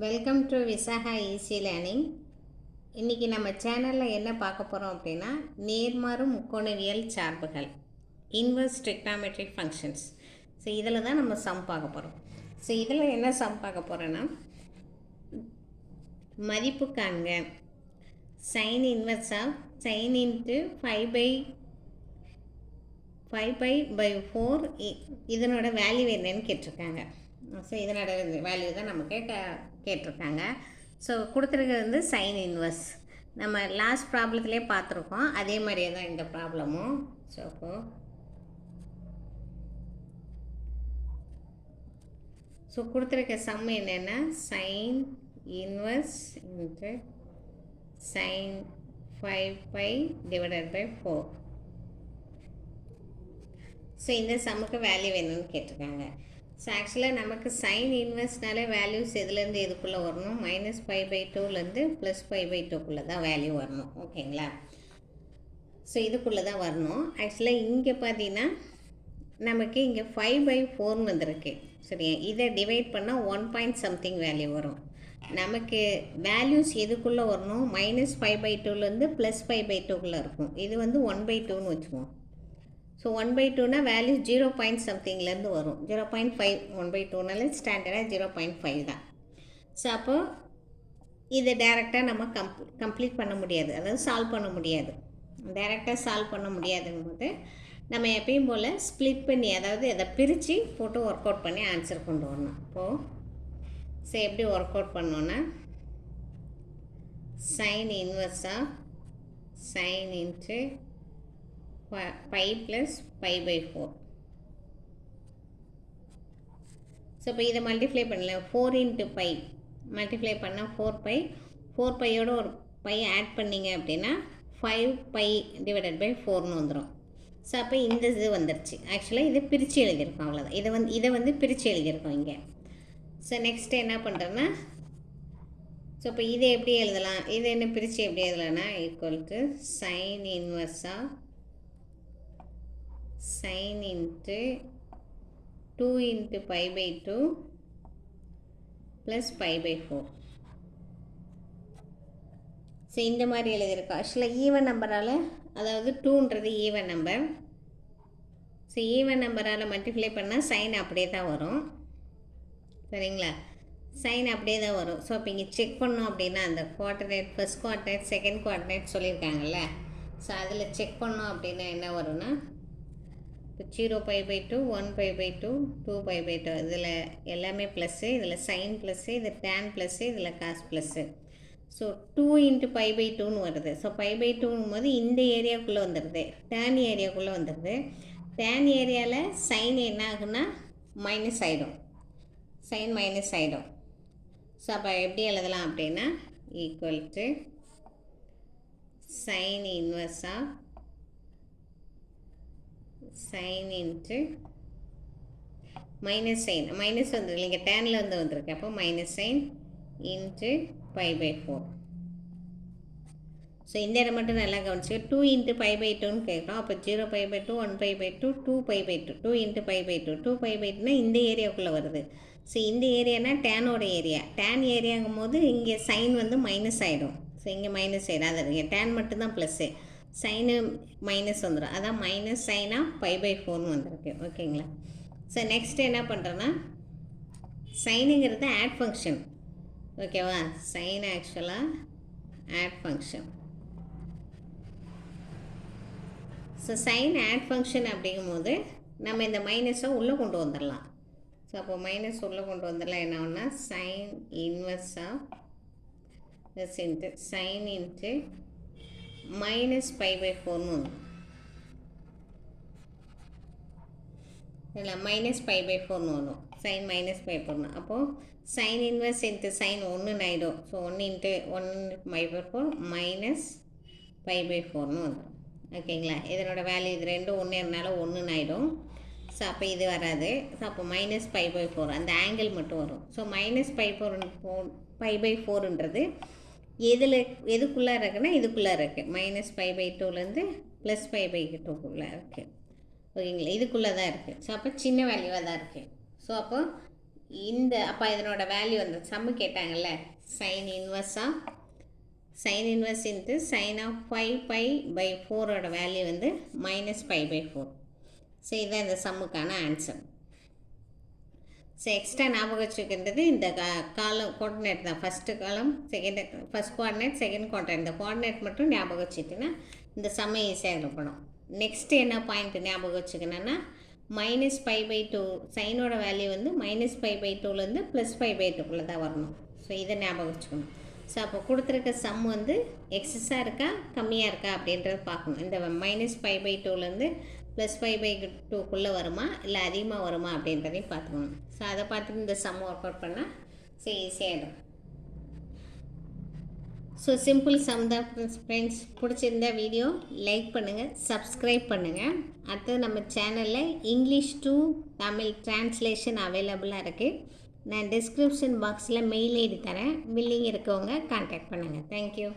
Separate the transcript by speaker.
Speaker 1: Welcome to Visaka easy learning இன்றைக்கி நம்ம சேனலில் என்ன பார்க்க போகிறோம் அப்படின்னா நேர்மாறு முக்கோணவியல் சார்புகள் இன்வர்ஸ் டெக்னாமெட்ரிக் ஃபங்க்ஷன்ஸ் ஸோ இதில் தான் நம்ம சம் பார்க்க போகிறோம் ஸோ இதில் என்ன சம் பார்க்க போகிறோன்னா மதிப்பு காண்க. Sine inverse of sine into five pi five pi by four இதனோட வேல்யூ என்னன்னு கேட்டிருக்காங்க. ஸோ இதனோட வேல்யூ தான் நமக்கு கே கேட்டிருக்காங்க. ஸோ கொடுத்துருக்கிறது வந்து சைன் இன்வர்ஸ் நம்ம லாஸ்ட் ப்ராப்ளத்துலேயே பார்த்துருக்கோம். அதே மாதிரியே தான் இந்த ப்ராப்ளமும் ஸோ இப்போ ஸோ கொடுத்துருக்க சம் என்னென்னா? Sine inverse into sine five pi divided by four so இந்த சம்முக்கு வேல்யூ வேணும்னு கேட்டிருக்காங்க. ஸோ ஆக்சுவலாக நமக்கு சைன் இன்வெஸ்ட்னாலே வேல்யூஸ் எதுலேருந்து எதுக்குள்ளே வரணும்? மைனஸ் ஃபைவ் பை டூலேருந்து ப்ளஸ் ஃபைவ் பை டூக்குள்ளே தான் வேல்யூ வரணும். ஓகேங்களா ஸோ இதுக்குள்ளே தான் வரணும். ஆக்சுவலாக இங்கே பார்த்தீங்கன்னா நமக்கு இங்கே ஃபைவ் பை ஃபோர்னு வந்திருக்கு. சரியா? இதை டிவைட் பண்ணால் ஒன் பாயிண்ட் சம்திங் வேல்யூ வரும். நமக்கு வேல்யூஸ் எதுக்குள்ளே வரணும்? மைனஸ் ஃபைவ் பை டூலேருந்து ப்ளஸ் ஃபைவ் பை டூக்குள்ளே இருக்கும். இது வந்து ஒன் பை டூன்னு வச்சுக்குவோம். ஸோ ஒன் பை டூனா வேல்யூ ஜீரோ பாயிண்ட் சம்திங்லேருந்து வரும். Zero point five one by டூனால ஸ்டாண்டர்டாக ஜீரோ பாயிண்ட் ஃபைவ் தான். ஸோ அப்போது இதை டேரெக்டாக நம்ம கம்ப் கம்ப்ளீட் பண்ண முடியாது. அதாவது சால்வ் பண்ண முடியாது. டேரெக்டாக சால்வ் பண்ண முடியாதுங்கும் போது நம்ம எப்பயும் போல் ஸ்ப்ளிட் பண்ணி அதாவது அதை பிரித்து போட்டு ஒர்க் அவுட் பண்ணி ஆன்சர் கொண்டு வரணும். இப்போது ஸோ எப்படி ஒர்க் அவுட் பண்ணோன்னா sine இன்வர்ஸாக sine into pi plus pi by four so இப்போ இதை மல்டிப்ளை பண்ணல. ஃபோர் இன்ட்டு பை மல்டிப்ளை பண்ணால் ஃபோர் பை ஃபோர் பையோட ஒரு பை ஆட் பண்ணிங்க அப்படின்னா ஃபைவ் பை டிவைடட் பை ஃபோர்னு வந்துடும் ஸோ அப்போ இந்த இது வந்துருச்சு. ஆக்சுவலாக இதை பிரித்து எழுதியிருக்கோம் அவ்வளோதான் இதை வந்து இதை வந்து பிரித்து எழுதியிருக்கோம் இங்கே. ஸோ நெக்ஸ்ட்டு என்ன பண்ணுறேன்னா ஸோ இப்போ இதை எப்படி எழுதலாம்? இதை என்ன பிரித்து எப்படி எழுதலாம்னா equal to sine இன்வர்ஸாக sine into two into pi by two plus pi by four so இந்த மாதிரி எழுதியிருக்கோம் ஆக்சுவலாக ஈவன் நம்பரால் அதாவது டூன்றது ஈவன் நம்பர் ஸோ ஈவன் நம்பரால் மல்டிப்ளை பண்ணால் சைன் அப்படியே தான் வரும். சரிங்களா? சைன் அப்படியே தான் வரும். ஸோ இப்போ இங்கே செக் பண்ணோம் அப்படின்னா அந்த quadrant first quadrant second quadrant சொல்லியிருக்காங்கல்ல. So அதில் செக் பண்ணோம் அப்படின்னா என்ன வரும்னா zero pi by two one pi by two two pi by two இதில் எல்லாமே ப்ளஸ்ஸு இதில் சைன் ப்ளஸ்ஸு இது டேன் ப்ளஸ்ஸு இதில் cos plus so two into pi by டூன்னு வருது. ஸோ பை பை டூங்கும் போது இந்த ஏரியாவுக்குள்ளே வந்துடுது டேன் ஏரியாவுக்குள்ளே வந்துடுது டேன் ஏரியாவில் சைன் என்ன ஆகுன்னா மைனஸ் ஆகிடும் சைன் மைனஸ் ஆகிடும் ஸோ அப்போ எப்படி எழுதலாம் அப்படின்னா equal to sine இன்வர்ஸாக sine into minus sine minus வந்துருக்கு இல்லைங்க டேனில் வந்து வந்திருக்கு. அப்போ minus sine into pi by four so இந்த இடம் மட்டும் நல்லா கவனிச்சு டூ இன்ட்டு பை பை டூன்னு கேட்குறோம். அப்போ zero pi by two one pi by two two pi by two two into pi by two two pi by டூனா இந்த ஏரியாவுக்குள்ளே வருது. ஸோ இந்த ஏரியானா டேனோட ஏரியா டேன் ஏரியாங்கும் போது இங்கே சைன் வந்து மைனஸ் ஆகிடும் ஸோ இங்கே மைனஸ் ஆகிடும் அது டேன் மட்டும்தான் ப்ளஸ்ஸு சைனு மைனஸ் வந்துடும் அதான் மைனஸ் சைனாக பை பை ஃபோர்னு வந்திருக்கு. ஓகேங்களா ஸோ நெக்ஸ்ட் என்ன பண்ணுறேன்னா சைனுங்கிறது ஆட் ஃபங்க்ஷன் ஓகேவா சைன் ஆக்சுவலாக odd function so sine odd function அப்படிங்கும்போது நம்ம இந்த மைனஸை உள்ளே கொண்டு வந்துடலாம் ஸோ அப்போ மைனஸ் உள்ளே கொண்டு வந்துடலாம் என்ன ஒன்றா sine inverse of into sine into minus five pi ஃபோர்னு ஒன்று இல்லை மைனஸ் ஃபைவ் பை ஃபோர்னு வரும். சைன் மைனஸ் ஃபைவ் ஃபோர்னு அப்போது சைன் இன்வெர்ஸ் இன்ட்டு சைன் ஒன்றுன்னு ஆகிடும் ஸோ ஒன்று into one pi by four minus five pi ஃபோர்னு வந்துடும் ஓகேங்களா இதனோட வேல்யூ இது ரெண்டும் ஒன்று இருந்தாலும் ஒன்றுன்னு ஆகிடும் ஸோ அப்போ இது வராது. ஸோ அப்போ மைனஸ் ஃபைவ் பை ஃபோர் அந்த ஆங்கிள் மட்டும் வரும். So minus five four four five pi ஃபோருன்றது எதில் எதுக்குள்ளே இருக்குன்னா இதுக்குள்ளே இருக்குது மைனஸ் ஃபைவ் பை டூலேருந்து ப்ளஸ் ஃபைவ் பை டூக்குள்ளே இருக்குது ஓகேங்களா? இதுக்குள்ளே தான் இருக்குது ஸோ அப்போ சின்ன வேல்யூவாக தான் இருக்குது ஸோ அப்போ இந்த அப்போ இதனோட வேல்யூ அந்த சம்மு கேட்டாங்கல்ல? Sine இன்வர்ஸாக sine inverse into sine of five pi by ஃபோரோட வேல்யூ வந்து minus five pi four so இதுதான் இந்த சம்முக்கான ஆன்சர் ஸோ எக்ஸ்ட்ரா ஞாபகம் வச்சுக்கின்றது இந்த காலம் கோஆர்டினேட் தான். ஃபஸ்ட்டு காலம் second first coordinate second coordinate இந்த கோஆர்டினேட் மட்டும் ஞாபகம் வச்சுட்டிங்கன்னா இந்த சம்மை ஈஸியாக இருக்கணும் நெக்ஸ்ட் என்ன பாயிண்ட் ஞாபகம் வச்சுக்கணுன்னா மைனஸ் ஃபைவ் பை டூ சைனோட வேல்யூ வந்து மைனஸ் ஃபைவ் பை டூலேருந்து ப்ளஸ் ஃபைவ் பை டூக்குள்ளே தான் வரணும். ஸோ இதை ஞாபகம் வச்சுக்கணும். ஸோ அப்போ கொடுத்துருக்க சம் வந்து எக்ஸஸாக இருக்கா கம்மியாக இருக்கா அப்படின்றத பார்க்கணும். இந்த மைனஸ் ஃபைவ் பை டூலேருந்து ப்ளஸ் ஃபைவ் பை டூக்குள்ளே வருமா? இல்லை அதிகமாக வருமா அப்படின்றதையும் பார்த்துக்கணும் ஸோ அதை பார்த்துட்டு இந்த சம் ஒர்க் அவுட் பண்ணால் ஸோ ஈஸியாகிடும் ஸோ சிம்பிள் சம் தான் ஃப்ரெண்ட்ஸ் பிடிச்சிருந்த வீடியோ லைக் பண்ணுங்கள் சப்ஸ்கிரைப் பண்ணுங்கள் அடுத்தது நம்ம சேனலில் இங்கிலீஷ் டு தமிழ் டிரான்ஸ்லேஷன் அவைலபிளாக இருக்குது நான் டிஸ்கிரிப்ஷன் பாக்ஸில் மெயில் ஐடி தரேன். வில்லிங் இருக்கவங்க கான்டாக்ட் பண்ணுங்கள் தேங்க்யூ